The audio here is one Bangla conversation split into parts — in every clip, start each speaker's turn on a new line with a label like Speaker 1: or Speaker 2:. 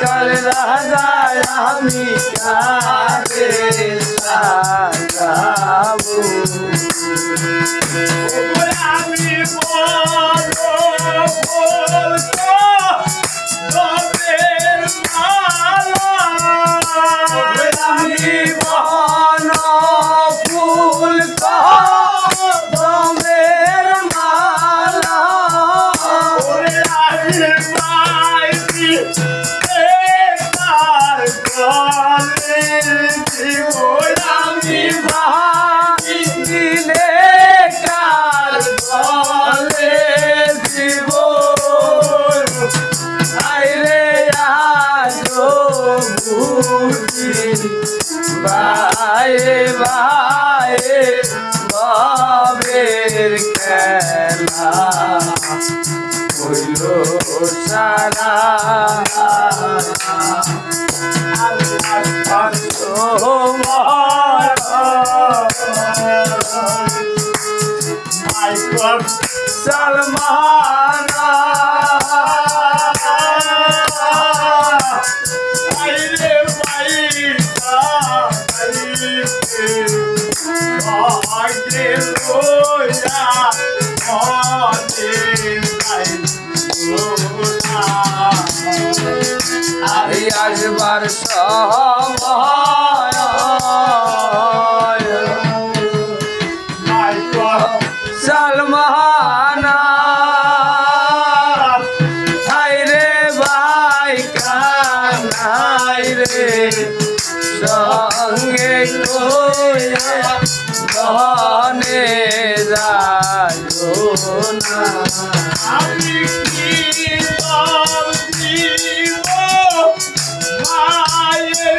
Speaker 1: কাল রাজা আমি কাকে লাগাবো
Speaker 2: আমি
Speaker 1: বড় বড় বায়ে বায়ে বাবের খেলা। হইল সারা আল্লাহ পাঁচ on. সঙ্গে ধনে যায় না।
Speaker 2: আমি মায়ের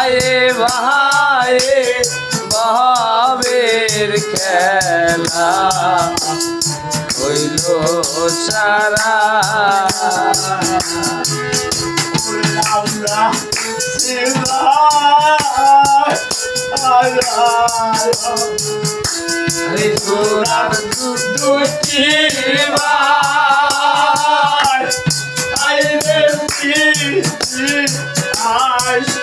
Speaker 1: হায়ে বাহায়ে ভাবের খেলা। হইল সারা।
Speaker 2: আল্লাহ আল্লাহ দুটি আই আই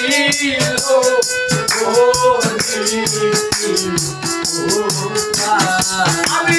Speaker 2: দিল আমি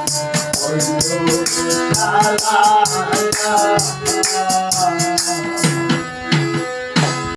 Speaker 2: বাইরে la আইরে